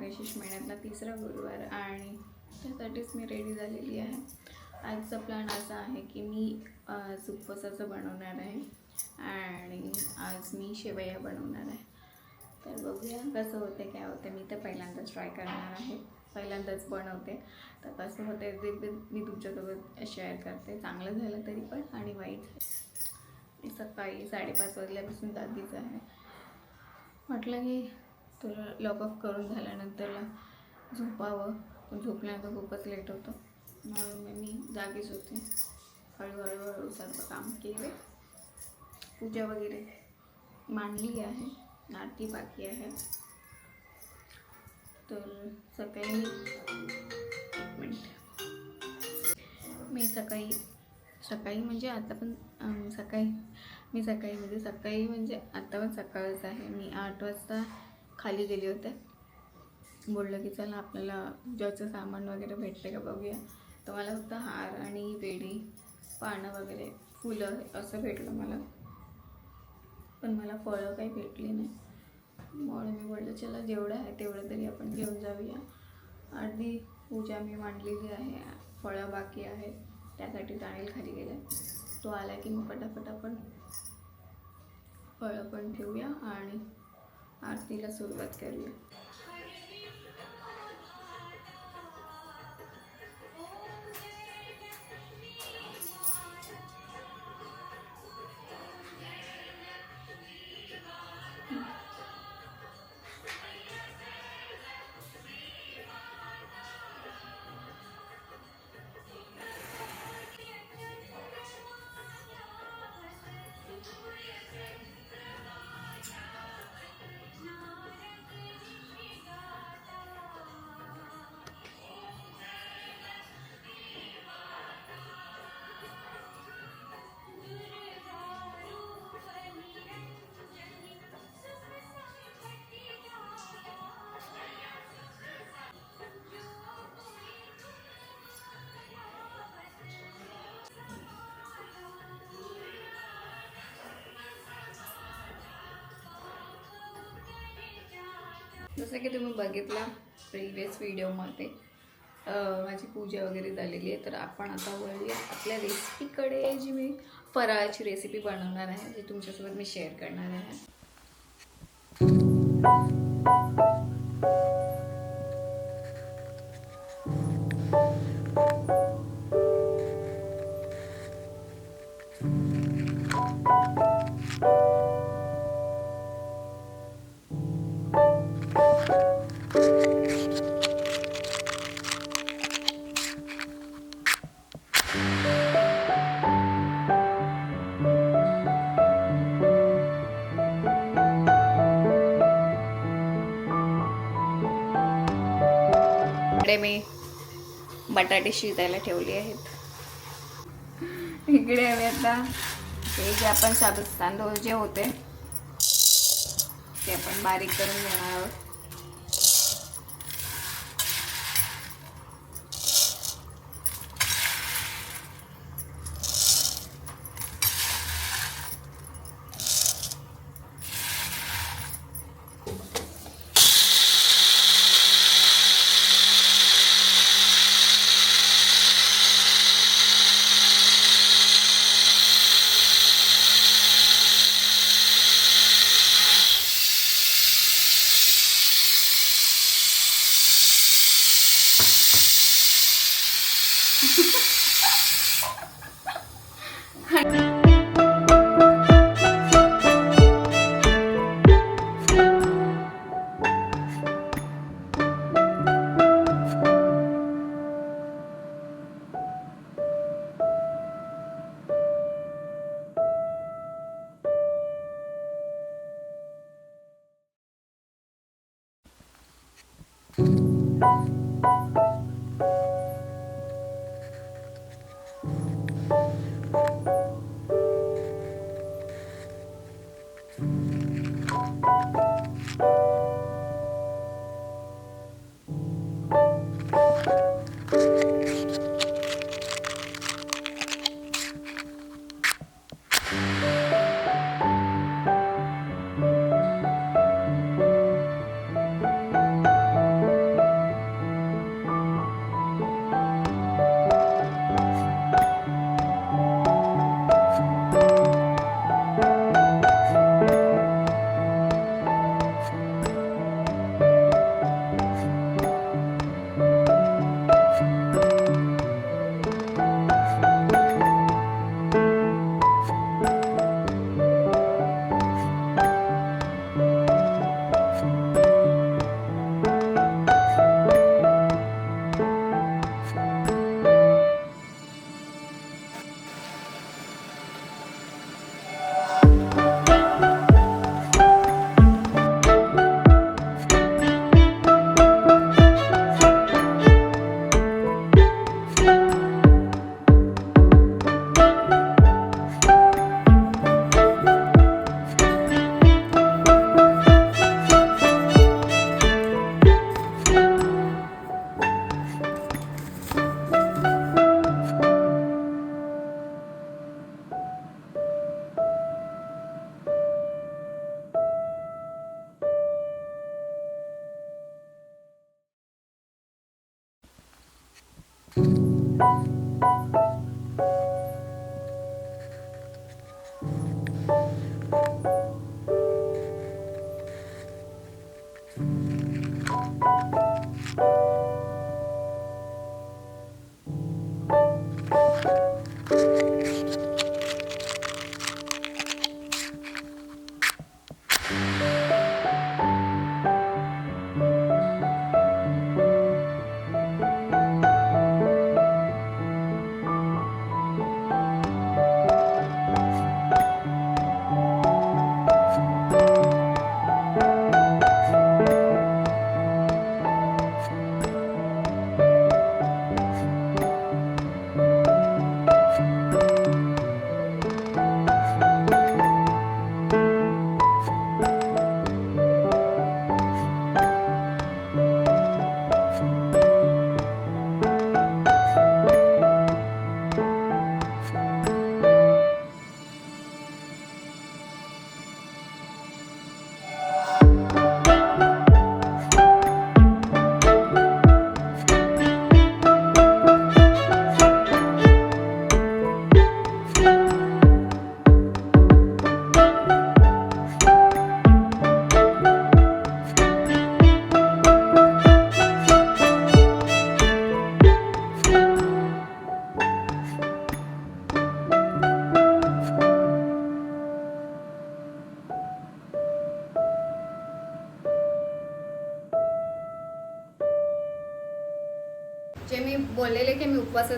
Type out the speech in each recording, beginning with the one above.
मार्गशीर्ष महिन्यातला तिसरा गुरुवार आणि त्यासाठीच मी रेडी झालेली आहे. आजचा प्लॅन असा आहे की मी आज उपवासाचं बनवणार आहे आणि आज मी शेवया बनवणार आहे. तर बघूया कसं होते काय होते मी तर पहिल्यांदाच ट्राय करणार आहे. पहिल्यांदाच बनवते. तर कसं होते ते ते मी तुमच्यासोबत शेअर करते. चांगलं झालं तरी पण आणि वाईट सकाळी साडेपाच वाजल्यापासून जागीच आहे. म्हटलं की तर लॉकअप ऑफ करून झाल्यानंतर झोपावं. पण झोपल्यानंतर खूपच लेट होतं. म्हणून मी जागीच होते. हळूहळू हळू सर्व काम केले. पूजा वगैरे मांडली आहे. आरती बाकी आहे. तर सकाळी एक मिनिट. मी सकाळी सकाळी म्हणजे आता पण सकाळी मी सकाळी म्हणजे सकाळी म्हणजे आता पण सकाळच आहे. मी आठ वाजता खाली गेले होते. बोललं की चला आपल्याला पूजाचं सामान वगैरे भेटते का बघूया. तर मला फक्त हार आणि वेडी पानं वगैरे फुलं असं भेटलं मला. पण मला फळं काही भेटली नाही. म्हणून मी बोललं चला जेवढं आहे तेवढं तरी आपण घेऊन जाऊया. अर्धी पूजा मी मांडलेली आहे फळं बाकी आहेत त्यासाठी जाणील खाली गेलं. तो आला की मी पटापट आपण फळं पण ठेवूया आणि आरतीला सुरुवात करूया. जसं की तुम्ही बघितला प्रिवियस व्हिडिओमध्ये माझी पूजा वगैरे झालेली आहे. तर आपण आता वळूया आपल्या रेसिपीकडे जी मी फराळाची रेसिपी बनवणार आहे जी तुमच्यासोबत मी शेअर करणार आहे. बटाटे शिजायला ठेवले आहेत. इकडे हवे आता हे जे आपण साबुत तांदूळ जे होते ते आपण बारीक करून घेणार आहोत.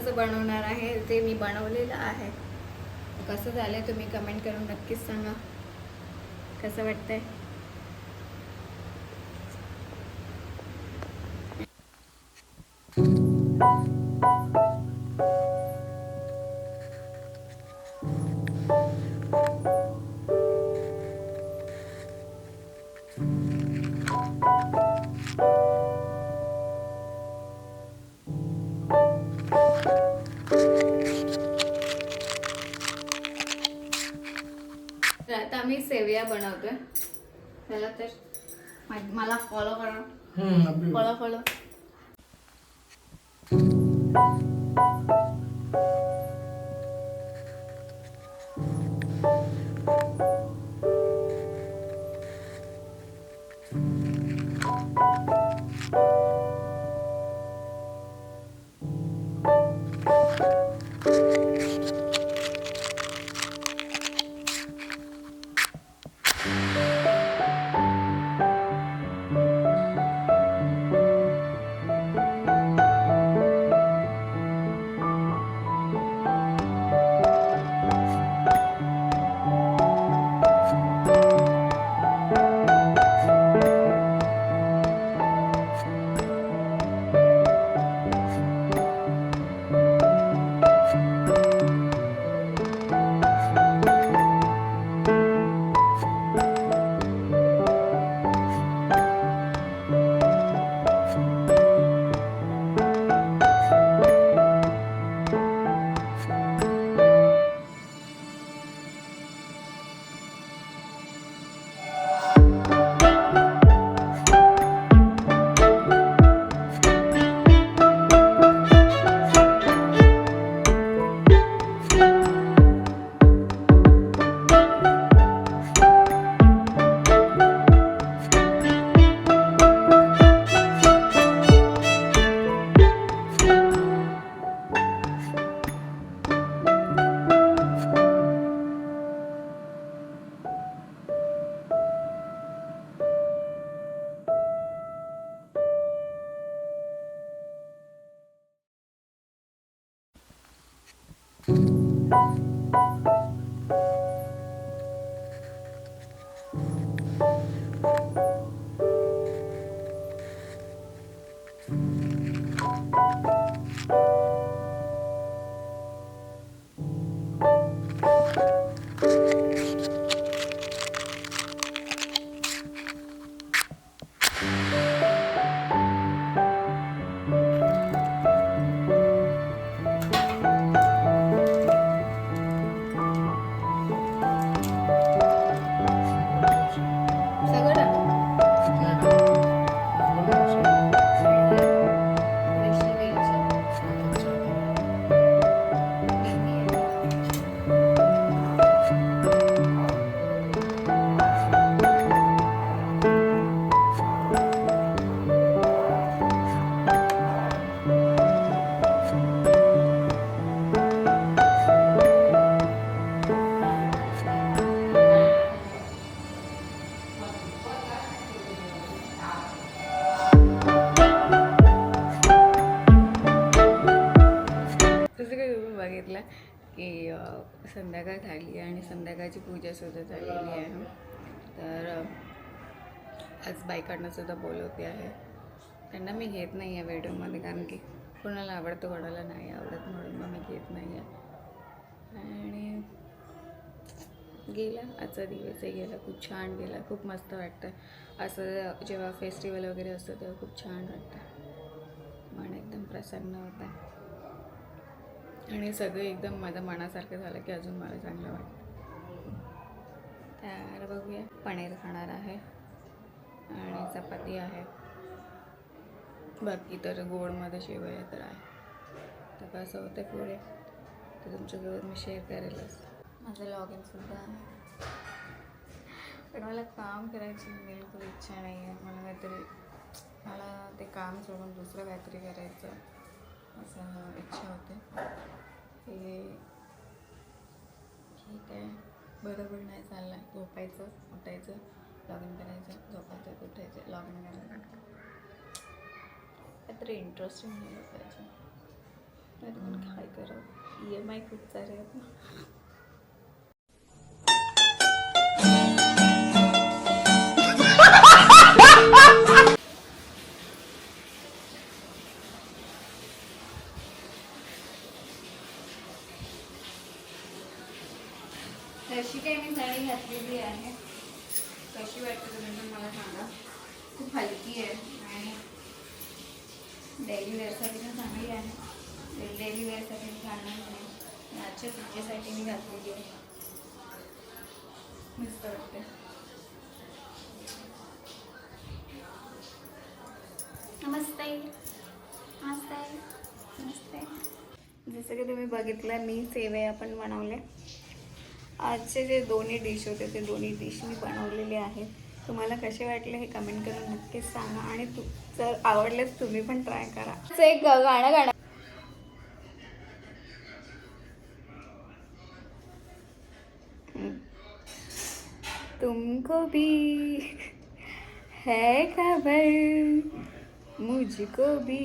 कसं बनवणार आहे ते मी बनवलेलं आहे. कसं झालं तुम्ही कमेंट करून नक्कीच सांगा. कसं वाटतंय? तर आता आम्ही सेविया बनवतोय. चला तर मला फॉलो करा. फॉलो फॉलो जसं काही तुम्ही बघितलं की संध्याकाळ झाली आहे आणि संध्याकाळची पूजा सुद्धा झालेली आहे. तर आज बायकांना सुद्धा बोलवते आहे. त्यांना मी घेत नाही आहे व्हिडिओमध्ये कारण की कोणाला आवडतं कोणाला नाही आवडत म्हणून मग मी घेत नाही आहे. आणि गेला आजचा दिवसही गेला. खूप छान गेला. खूप मस्त वाटतं. असं जेव्हा फेस्टिवल वगैरे असतं तेव्हा खूप छान वाटतं. मन एकदम प्रसन्न होतं. आणि सगळं एकदम माझ्या मनासारखं झालं की अजून मला चांगलं वाटतं. तर बघूया पनीर खाणार आहे आणि चपाती आहे. बाकी तर गोडमध्ये शेवया तर आहे. तर कसं होतं पुढे? तर तुमच्यासोबत मी शेअर करेलच. माझं लॉग इनसुद्धा आहे. पण मला काम करायची बिलकुल इच्छा नाही आहे मला काहीतरी मला ते काम सोडून दुसरं काहीतरी करायचं असं इच्छा होते. हे ठीक आहे. बरोबर नाही चाललं आहे झोपायचं उठायचं लॉग इन करायचं झोपायचं उठायचं लॉग इन करायचं. काहीतरी इंटरेस्टिंग नाही झोपायचं पण काय करत ई एम आय खूप सारे आहेत ना. आहे. कशी वाटते तुम्ही पण मला सांगा. खूप हलकी आहे आणि डेली वेअरसाठी पण चांगली आहे. डेली वेअरसाठी मी घालणार नाही. आजच्या पूजेसाठी मी घातलेली आहे. मस्त वाटते नमस्ते. नमस्ते. नमस्ते. जसं की तुम्ही बघितलं मी सेवे आपण बनवले आजचे जे दोन्ही डिश होते ते दोन्ही डिश मी बनवलेले आहेत. तुम्हाला कसे वाटले हे कमेंट करून नक्कीच सांगा आणि तू जर आवडलेच तुम्ही पण ट्राय करा. एक गाणं गाणं. तुमको भी है खबर मुझको भी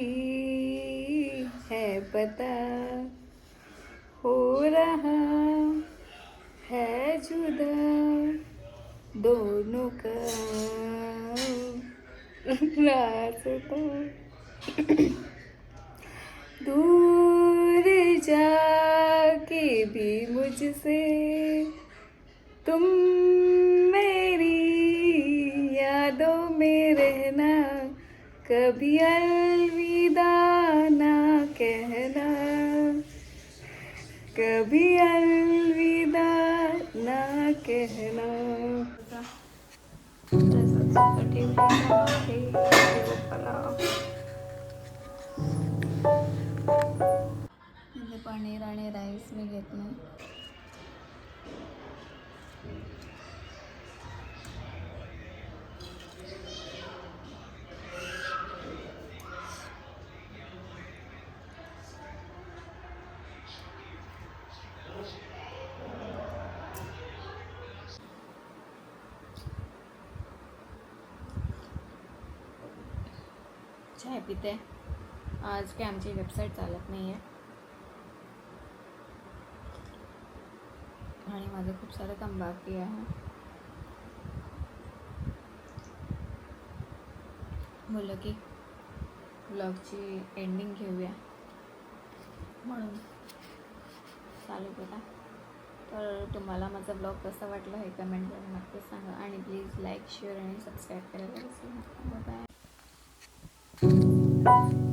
है पता हो रहा। है जुदा। दोनों का रास्ता। दूर जाके भी मुझसे तुम मेरी यादों में रहना, कभी अलविदा ना कहना, कभी अलविदा ना चाय पिते आज काय आमची वेबसाईट चालत नाही आहे आणि माझं खूप सारं काम बाकी आहे. बोललं की ब्लॉगची एंडिंग घेऊया. म्हणून चालू केला. तर तुम्हाला माझा ब्लॉग कसा वाटला हे कमेंट करून नक्कीच सांगा. आणि प्लीज लाईक शेअर आणि सबस्क्राईब करायला विसरू नका. Bye Thank you.